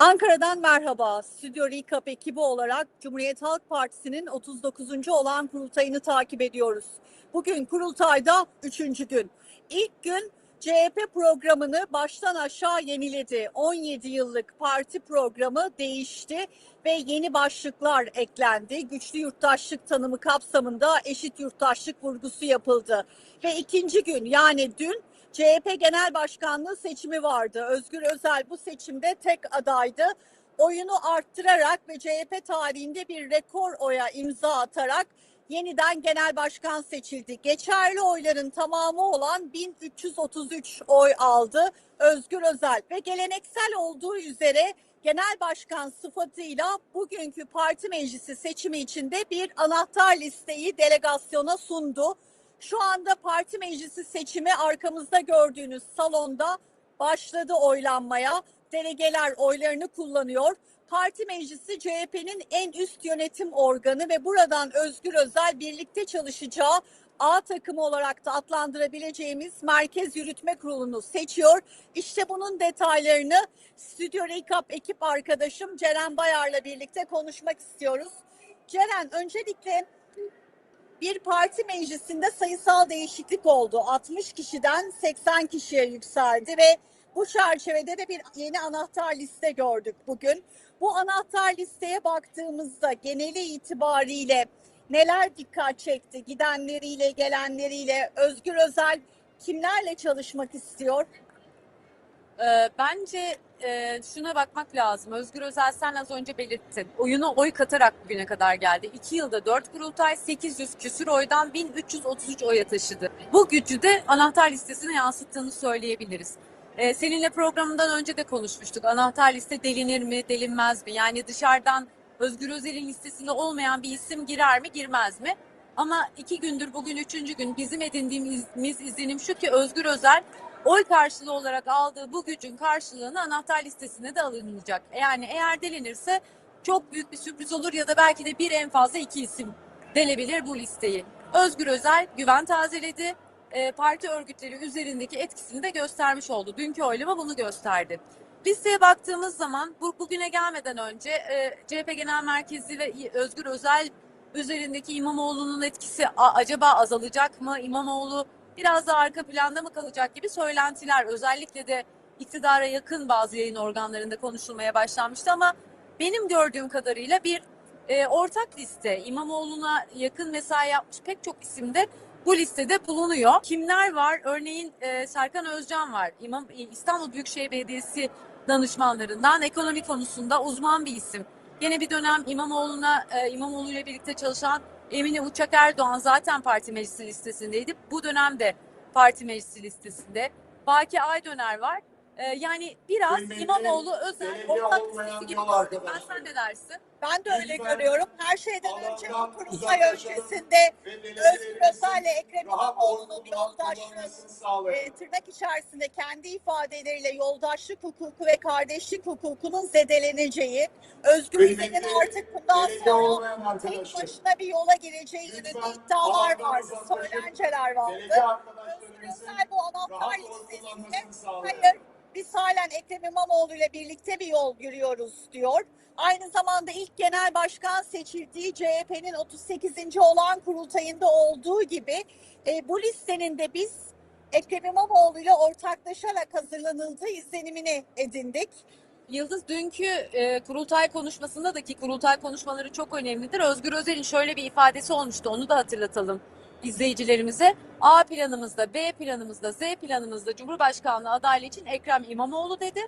Ankara'dan merhaba. Stüdyo Recap ekibi olarak Cumhuriyet Halk Partisi'nin 39. olan kurultayını takip ediyoruz. Bugün kurultayda 3. gün. İlk gün CHP programını baştan aşağı yeniledi. 17 yıllık parti programı değişti ve yeni başlıklar eklendi. Güçlü yurttaşlık tanımı kapsamında eşit yurttaşlık vurgusu yapıldı. Ve ikinci gün yani dün CHP Genel Başkanlığı seçimi vardı. Özgür Özel bu seçimde tek adaydı. Oyunu arttırarak ve CHP tarihinde bir rekor oya imza atarak yeniden genel başkan seçildi. Geçerli oyların tamamı olan 1333 oy aldı Özgür Özel ve geleneksel olduğu üzere genel başkan sıfatıyla bugünkü parti meclisi seçimi içinde bir anahtar listeyi delegasyona sundu. Şu anda parti meclisi seçimi arkamızda gördüğünüz salonda başladı oylanmaya. Delegeler oylarını kullanıyor. Parti meclisi CHP'nin en üst yönetim organı ve buradan Özgür Özel birlikte çalışacağı A takımı olarak da adlandırabileceğimiz Merkez Yürütme Kurulu'nu seçiyor. İşte bunun detaylarını Stüdyo Recap ekip arkadaşım Ceren Bayar'la birlikte konuşmak istiyoruz. Ceren öncelikle bir parti meclisinde sayısal değişiklik oldu. 60 kişiden 80 kişiye yükseldi ve bu çerçevede de bir yeni anahtar liste gördük bugün. Bu anahtar listeye baktığımızda geneli itibariyle neler dikkat çekti? Gidenleriyle, gelenleriyle Özgür Özel kimlerle çalışmak istiyor? Ee, bence e, şuna bakmak lazım. Özgür Özel sen az önce belirttin. Oyunu oy katarak bugüne kadar geldi. 2 yılda 4 kurultay 800 küsür oydan 1333 oya taşıdı. Bu gücü de anahtar listesine yansıttığını söyleyebiliriz. Ee, seninle programından önce de konuşmuştuk. Anahtar liste delinir mi, delinmez mi? Yani dışarıdan Özgür Özel'in listesinde olmayan bir isim girer mi, girmez mi? Ama iki gündür bugün üçüncü gün bizim edindiğimiz izlenim şu ki Özgür Özel oy karşılığı olarak aldığı bu gücün karşılığını anahtar listesine de alınacak. Yani eğer delinirse çok büyük bir sürpriz olur ya da belki de bir en fazla iki isim delebilir bu listeyi. Özgür Özel güven tazeledi. E, parti örgütleri üzerindeki etkisini de göstermiş oldu. Dünkü oylama bunu gösterdi. Listeye baktığımız zaman bu, bugüne gelmeden önce e, CHP Genel Merkezi ve Özgür Özel üzerindeki İmamoğlu'nun etkisi a, acaba azalacak mı? İmamoğlu biraz daha arka planda mı kalacak gibi söylentiler özellikle de iktidara yakın bazı yayın organlarında konuşulmaya başlanmıştı ama benim gördüğüm kadarıyla bir e, ortak liste İmamoğlu'na yakın mesai yapmış pek çok isim de bu listede bulunuyor. Kimler var? Örneğin e, Serkan Özcan var. İmam, İstanbul Büyükşehir Belediyesi danışmanlarından ekonomi konusunda uzman bir isim. Yine bir dönem İmamoğlu'na e, İmamoğlu ile birlikte çalışan Emine Uçak Erdoğan zaten parti meclisi listesindeydi. Bu dönemde parti meclisi listesinde. Baki Aydöner var. Ee, yani biraz Kıymetli İmamoğlu özel ortak listesi gibi gördüm. Ben sen ne dersin? Ben de öyle Lütfen görüyorum. Her şeyden önce bu kurultay uzaklaşalım. öncesinde Özgür Özel ile Ekrem İmamoğlu'nun yoldaşlığı sağlayın. e, tırnak içerisinde kendi ifadeleriyle yoldaşlık hukuku ve kardeşlik hukukunun zedeleneceği, Özgür Kıymetli Özel'in artık bundan belediye sonra tek arkadaşlar. başına bir yola gireceği yönünde Lütfen iddialar vardı, uzaklaşın. söylenceler vardı. Özgür arkadaşlarımızın Özel bu anahtar rahat oy listesinde kullanmasını hayır biz halen Ekrem İmamoğlu ile birlikte bir yol yürüyoruz diyor. Aynı zamanda ilk genel başkan seçildiği CHP'nin 38. olan kurultayında olduğu gibi e, bu listenin de biz Ekrem İmamoğlu ile ortaklaşarak hazırlanıldığı izlenimini edindik. Yıldız dünkü e, kurultay konuşmasında da ki kurultay konuşmaları çok önemlidir. Özgür Özel'in şöyle bir ifadesi olmuştu. Onu da hatırlatalım izleyicilerimize. A planımızda, B planımızda, Z planımızda Cumhurbaşkanlığı adaylığı için Ekrem İmamoğlu dedi.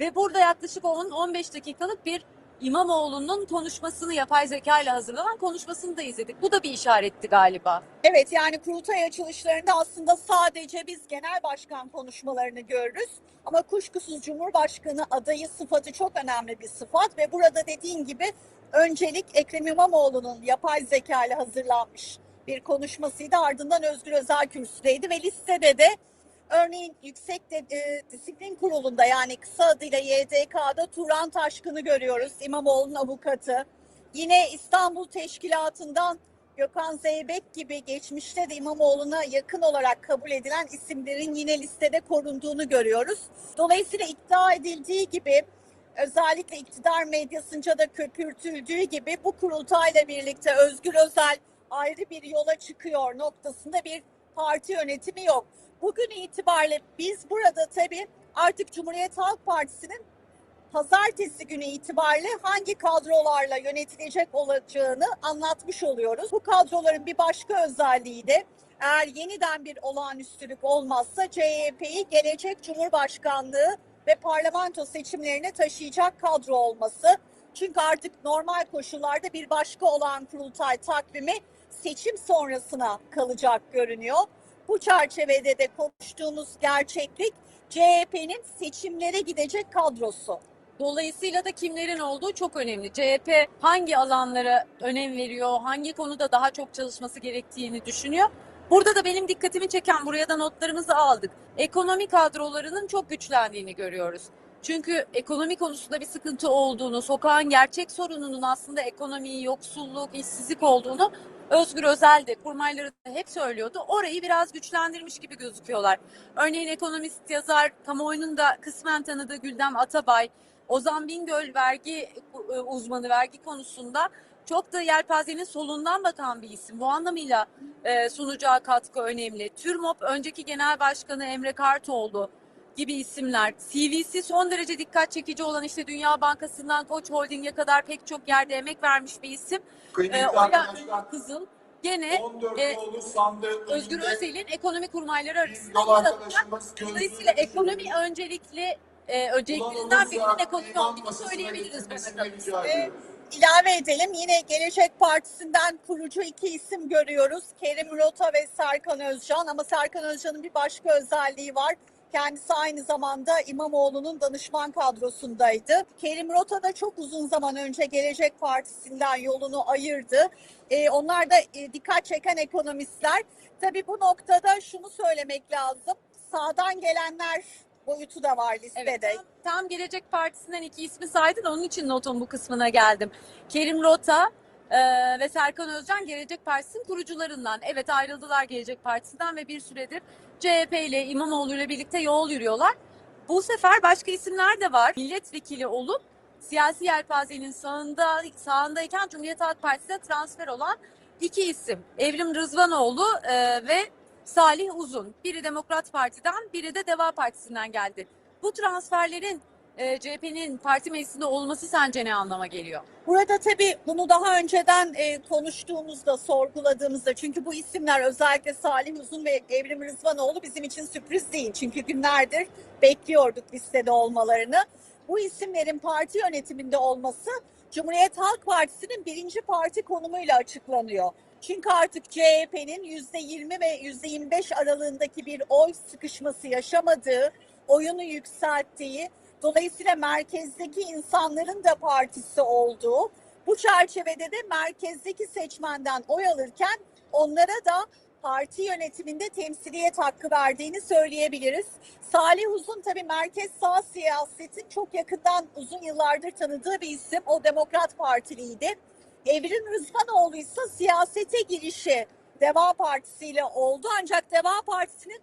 Ve burada yaklaşık 10-15 dakikalık bir İmamoğlu'nun konuşmasını yapay zeka ile hazırlanan konuşmasını da izledik. Bu da bir işaretti galiba. Evet yani kurultay açılışlarında aslında sadece biz genel başkan konuşmalarını görürüz. Ama kuşkusuz Cumhurbaşkanı adayı sıfatı çok önemli bir sıfat ve burada dediğin gibi öncelik Ekrem İmamoğlu'nun yapay zeka ile hazırlanmış bir konuşmasıydı. Ardından Özgür Özel kürsüdeydi ve listede de örneğin Yüksek de, e, Disiplin Kurulu'nda yani kısa adıyla YDK'da Turan Taşkın'ı görüyoruz. İmamoğlu'nun avukatı. Yine İstanbul Teşkilatı'ndan Gökhan Zeybek gibi geçmişte de İmamoğlu'na yakın olarak kabul edilen isimlerin yine listede korunduğunu görüyoruz. Dolayısıyla iddia edildiği gibi özellikle iktidar medyasınca da köpürtüldüğü gibi bu kurultayla birlikte Özgür Özel ayrı bir yola çıkıyor noktasında bir parti yönetimi yok. Bugün itibariyle biz burada tabii artık Cumhuriyet Halk Partisi'nin pazartesi günü itibariyle hangi kadrolarla yönetilecek olacağını anlatmış oluyoruz. Bu kadroların bir başka özelliği de eğer yeniden bir olağanüstülük olmazsa CHP'yi gelecek Cumhurbaşkanlığı ve parlamento seçimlerine taşıyacak kadro olması. Çünkü artık normal koşullarda bir başka olağan kurultay takvimi seçim sonrasına kalacak görünüyor. Bu çerçevede de konuştuğumuz gerçeklik CHP'nin seçimlere gidecek kadrosu. Dolayısıyla da kimlerin olduğu çok önemli. CHP hangi alanlara önem veriyor, hangi konuda daha çok çalışması gerektiğini düşünüyor. Burada da benim dikkatimi çeken, buraya da notlarımızı aldık. Ekonomi kadrolarının çok güçlendiğini görüyoruz. Çünkü ekonomi konusunda bir sıkıntı olduğunu, sokağın gerçek sorununun aslında ekonomi, yoksulluk, işsizlik olduğunu Özgür Özel de kurmayları da hep söylüyordu. Orayı biraz güçlendirmiş gibi gözüküyorlar. Örneğin ekonomist yazar, kamuoyunun da kısmen tanıdığı Güldem Atabay, Ozan Bingöl vergi e, uzmanı vergi konusunda çok da yelpazenin solundan bakan bir isim. Bu anlamıyla e, sunacağı katkı önemli. TÜRMOP önceki genel başkanı Emre Kartoğlu gibi isimler. CV'si son derece dikkat çekici olan işte Dünya Bankası'ndan Koç Holding'e kadar pek çok yerde emek vermiş bir isim. Kıymetli E, arkadaşlar, Kızıl gene 14 e, Özgür Özel'in ekonomi kurmayları arasında Dolayısıyla ekonomi öncelikli e, önceliklerinden birinin ekonomi olduğunu söyleyebiliriz. Ee, ediyoruz. ilave edelim yine Gelecek Partisi'nden kurucu iki isim görüyoruz. Kerim Rota ve Serkan Özcan ama Serkan Özcan'ın bir başka özelliği var. Kendisi aynı zamanda İmamoğlu'nun danışman kadrosundaydı. Kerim Rota da çok uzun zaman önce Gelecek Partisi'nden yolunu ayırdı. Ee, onlar da e, dikkat çeken ekonomistler. Tabii bu noktada şunu söylemek lazım. Sağdan gelenler boyutu da var listede. Evet, tam, tam Gelecek Partisi'nden iki ismi saydın onun için notun bu kısmına geldim. Kerim Rota e, ve Serkan Özcan Gelecek Partisi'nin kurucularından. Evet ayrıldılar Gelecek Partisi'nden ve bir süredir CHP ile İmamoğlu ile birlikte yol yürüyorlar. Bu sefer başka isimler de var. Milletvekili olup siyasi yelpazenin sağında, sağındayken Cumhuriyet Halk Partisi'ne transfer olan iki isim. Evrim Rızvanoğlu e, ve Salih Uzun. Biri Demokrat Parti'den, biri de Deva Partisi'nden geldi. Bu transferlerin e, CHP'nin parti meclisinde olması sence ne anlama geliyor? Burada tabii bunu daha önceden e, konuştuğumuzda, sorguladığımızda çünkü bu isimler özellikle Salih Uzun ve Evrim Rızvanoğlu bizim için sürpriz değil. Çünkü günlerdir bekliyorduk listede olmalarını. Bu isimlerin parti yönetiminde olması Cumhuriyet Halk Partisi'nin birinci parti konumuyla açıklanıyor. Çünkü artık CHP'nin %20 ve %25 aralığındaki bir oy sıkışması yaşamadığı, oyunu yükselttiği, Dolayısıyla merkezdeki insanların da partisi olduğu, bu çerçevede de merkezdeki seçmenden oy alırken onlara da parti yönetiminde temsiliyet hakkı verdiğini söyleyebiliriz. Salih Uzun tabii merkez sağ siyasetin çok yakından uzun yıllardır tanıdığı bir isim. O Demokrat Partiliydi. Evrim Rızvanoğlu ise siyasete girişi Deva Partisi ile oldu. Ancak Deva Partisi'nin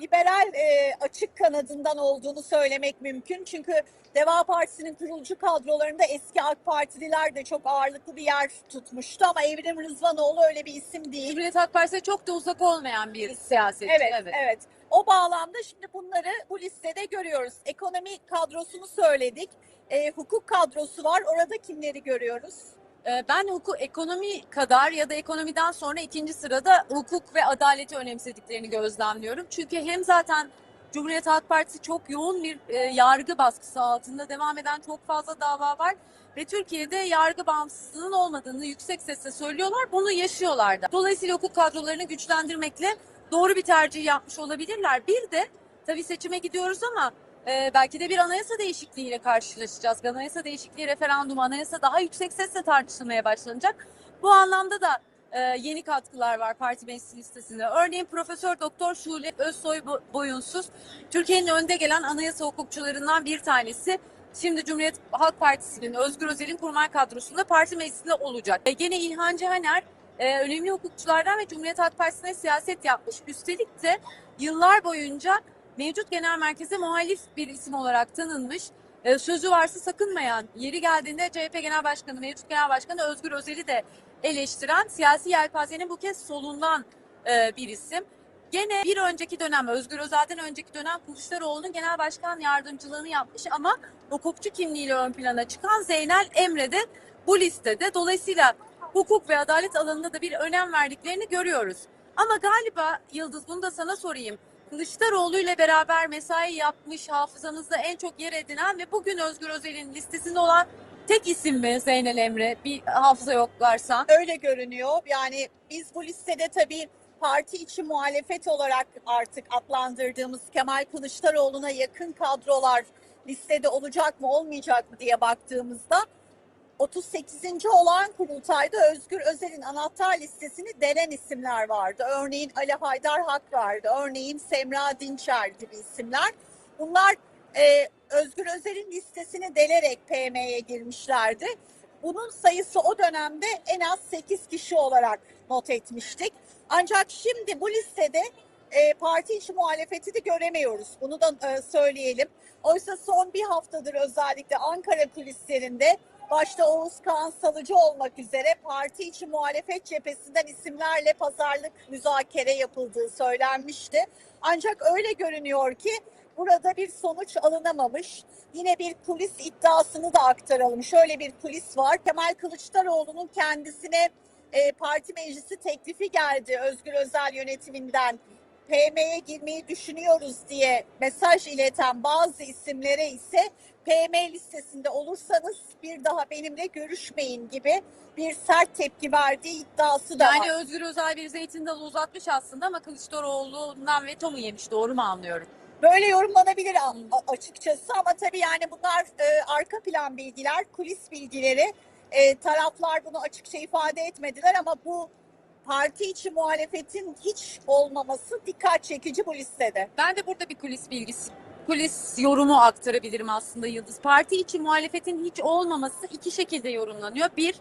liberal e, açık kanadından olduğunu söylemek mümkün. Çünkü Deva Partisi'nin kurucu kadrolarında eski AK Partililer de çok ağırlıklı bir yer tutmuştu ama Evrim Rızvanoğlu öyle bir isim değil. Cumhuriyet Halk Partisi'ne çok da uzak olmayan bir siyasetçi. Evet, evet, O bağlamda şimdi bunları bu listede görüyoruz. Ekonomi kadrosunu söyledik. E, hukuk kadrosu var. Orada kimleri görüyoruz? Ee, Ben hukuk, ekonomi kadar ya da ekonomiden sonra ikinci sırada hukuk ve adaleti önemsediklerini gözlemliyorum. Çünkü hem zaten Cumhuriyet Halk Partisi çok yoğun bir e, yargı baskısı altında devam eden çok fazla dava var. Ve Türkiye'de yargı bağımsızlığının olmadığını yüksek sesle söylüyorlar. Bunu yaşıyorlar da. Dolayısıyla hukuk kadrolarını güçlendirmekle doğru bir tercih yapmış olabilirler. Bir de tabii seçime gidiyoruz ama ee, belki de bir anayasa değişikliğiyle karşılaşacağız. Anayasa değişikliği, referandum, anayasa daha yüksek sesle tartışılmaya başlanacak. Bu anlamda da e, yeni katkılar var parti meclis listesinde. Örneğin Profesör Doktor Şule Özsoy Bo- Boyunsuz, Türkiye'nin önde gelen anayasa hukukçularından bir tanesi. Şimdi Cumhuriyet Halk Partisi'nin, Özgür Özel'in kurmay kadrosunda parti meclisinde olacak. E, gene İlhan Cihaner e, önemli hukukçulardan ve Cumhuriyet Halk Partisi'ne siyaset yapmış. Üstelik de yıllar boyunca mevcut genel merkeze muhalif bir isim olarak tanınmış. e, sözü varsa sakınmayan, yeri geldiğinde CHP Genel Başkanı, mevcut Genel Başkanı Özgür Özel'i de eleştiren siyasi yelpazenin bu kez solundan e, bir isim. Gene bir önceki dönem, Özgür Özel'den önceki dönem Kılıçdaroğlu'nun genel başkan yardımcılığını yapmış ama hukukçu kimliğiyle ön plana çıkan Zeynel Emre de bu listede. Dolayısıyla hukuk ve adalet alanında da bir önem verdiklerini görüyoruz. Ama galiba Yıldız bunu da sana sorayım. Kılıçdaroğlu ile beraber mesai yapmış hafızamızda en çok yer edinen ve bugün Özgür Özel'in listesinde olan tek isim mi Zeynel Emre? Bir hafıza yoklarsa. Öyle görünüyor. Yani biz bu listede tabii parti içi muhalefet olarak artık adlandırdığımız Kemal Kılıçdaroğlu'na yakın kadrolar listede olacak mı olmayacak mı diye baktığımızda 38. olan kurultayda Özgür Özel'in anahtar listesini delen isimler vardı. Örneğin Ali Haydar Hak vardı. Örneğin Semra Dinçer gibi isimler. Bunlar e, Özgür Özel'in listesini delerek PM'ye girmişlerdi. Bunun sayısı o dönemde en az 8 kişi olarak not etmiştik. Ancak şimdi bu listede e, parti içi muhalefeti de göremiyoruz. Bunu da e, söyleyelim. Oysa son bir haftadır özellikle Ankara kulislerinde başta Oğuz Kağan Salıcı olmak üzere parti içi muhalefet cephesinden isimlerle pazarlık müzakere yapıldığı söylenmişti. Ancak öyle görünüyor ki burada bir sonuç alınamamış. Yine bir kulis iddiasını da aktaralım. Şöyle bir kulis var. Kemal Kılıçdaroğlu'nun kendisine e, parti meclisi teklifi geldi Özgür Özel yönetiminden. PM'ye girmeyi düşünüyoruz diye mesaj ileten bazı isimlere ise PM listesinde olursanız bir daha benimle görüşmeyin gibi bir sert tepki verdiği iddiası da Yani var. Özgür Özel bir zeytin dalı uzatmış aslında ama Kılıçdaroğlu'ndan veto mu yemiş? Doğru mu anlıyorum? Böyle yorumlanabilir açıkçası ama tabii yani bunlar e, arka plan bilgiler, kulis bilgileri. E, taraflar bunu açıkça ifade etmediler ama bu parti içi muhalefetin hiç olmaması dikkat çekici bu listede. Ben de burada bir kulis bilgisi, kulis yorumu aktarabilirim aslında Yıldız. Parti içi muhalefetin hiç olmaması iki şekilde yorumlanıyor. Bir,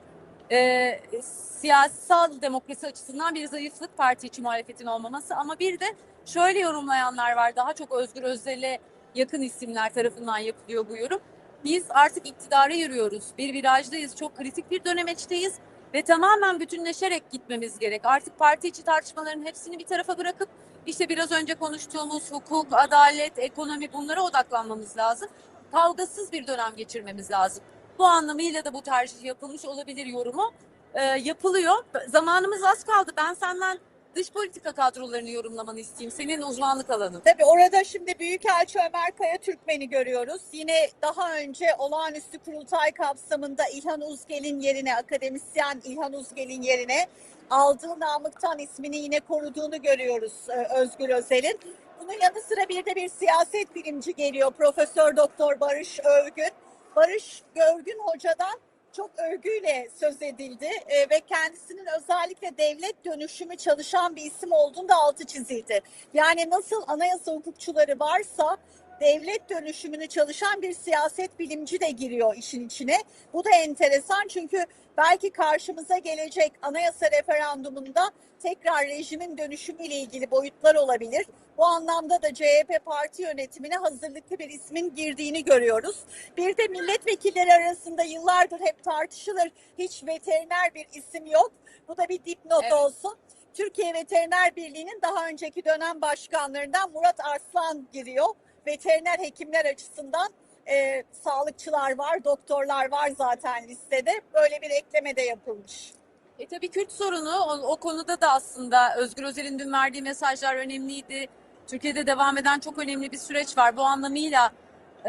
e, siyasal demokrasi açısından bir zayıflık parti içi muhalefetin olmaması ama bir de şöyle yorumlayanlar var. Daha çok Özgür Özel'e yakın isimler tarafından yapılıyor bu yorum. Biz artık iktidara yürüyoruz. Bir virajdayız. Çok kritik bir dönemeçteyiz ve tamamen bütünleşerek gitmemiz gerek. Artık parti içi tartışmaların hepsini bir tarafa bırakıp işte biraz önce konuştuğumuz hukuk, adalet, ekonomi bunlara odaklanmamız lazım. Kavgasız bir dönem geçirmemiz lazım. Bu anlamıyla da bu tercih yapılmış olabilir yorumu e, yapılıyor. Zamanımız az kaldı. Ben senden dış politika kadrolarını yorumlamanı isteyeyim. Senin uzmanlık alanın. Tabii orada şimdi Büyükelçi Ömer Kaya Türkmen'i görüyoruz. Yine daha önce olağanüstü kurultay kapsamında İlhan Uzgel'in yerine, akademisyen İlhan Uzgel'in yerine aldığı Namıktan ismini yine koruduğunu görüyoruz e, Özgür Özel'in. Bunun yanı sıra bir de bir siyaset bilimci geliyor. Profesör Doktor Barış Övgün. Barış Görgün Hoca'dan çok övgüyle söz edildi e, ve kendisinin özellikle devlet dönüşümü çalışan bir isim olduğunu da altı çizildi. Yani nasıl anayasa hukukçuları varsa devlet dönüşümünü çalışan bir siyaset bilimci de giriyor işin içine. Bu da enteresan çünkü belki karşımıza gelecek anayasa referandumunda tekrar rejimin dönüşümüyle ilgili boyutlar olabilir. Bu anlamda da CHP parti yönetimine hazırlıklı bir ismin girdiğini görüyoruz. Bir de milletvekilleri arasında yıllardır hep tartışılır. Hiç veteriner bir isim yok. Bu da bir dipnot Evet. olsun. Türkiye Veteriner Birliği'nin daha önceki dönem başkanlarından Murat Arslan giriyor. Veteriner hekimler açısından e, sağlıkçılar var, doktorlar var zaten listede. Böyle bir ekleme de yapılmış. E tabii Kürt sorunu o, o konuda da aslında Özgür Özel'in dün verdiği mesajlar önemliydi. Türkiye'de devam eden çok önemli bir süreç var. Bu anlamıyla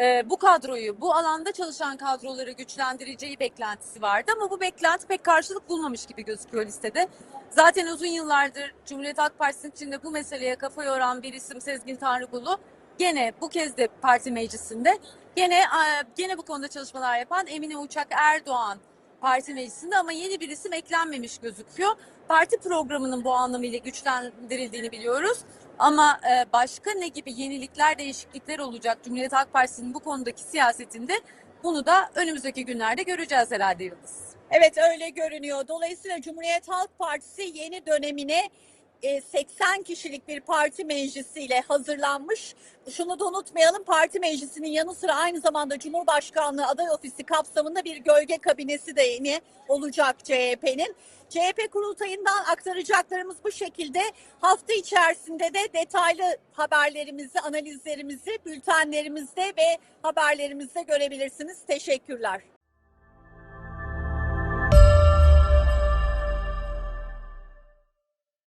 e, bu kadroyu, bu alanda çalışan kadroları güçlendireceği beklentisi vardı ama bu beklenti pek karşılık bulmamış gibi gözüküyor listede. Zaten uzun yıllardır Cumhuriyet Halk Partisi'nin içinde bu meseleye kafa yoran bir isim Sezgin Tanrıkulu gene bu kez de parti meclisinde gene gene bu konuda çalışmalar yapan Emine Uçak Erdoğan parti meclisinde ama yeni bir isim eklenmemiş gözüküyor. Parti programının bu anlamıyla güçlendirildiğini biliyoruz. Ama e, başka ne gibi yenilikler, değişiklikler olacak Cumhuriyet Halk Partisi'nin bu konudaki siyasetinde bunu da önümüzdeki günlerde göreceğiz herhalde Yıldız. Evet öyle görünüyor. Dolayısıyla Cumhuriyet Halk Partisi yeni dönemine 80 kişilik bir parti meclisiyle hazırlanmış. Şunu da unutmayalım parti meclisinin yanı sıra aynı zamanda Cumhurbaşkanlığı aday ofisi kapsamında bir gölge kabinesi de yeni olacak CHP'nin. CHP kurultayından aktaracaklarımız bu şekilde. Hafta içerisinde de detaylı haberlerimizi, analizlerimizi bültenlerimizde ve haberlerimizde görebilirsiniz. Teşekkürler.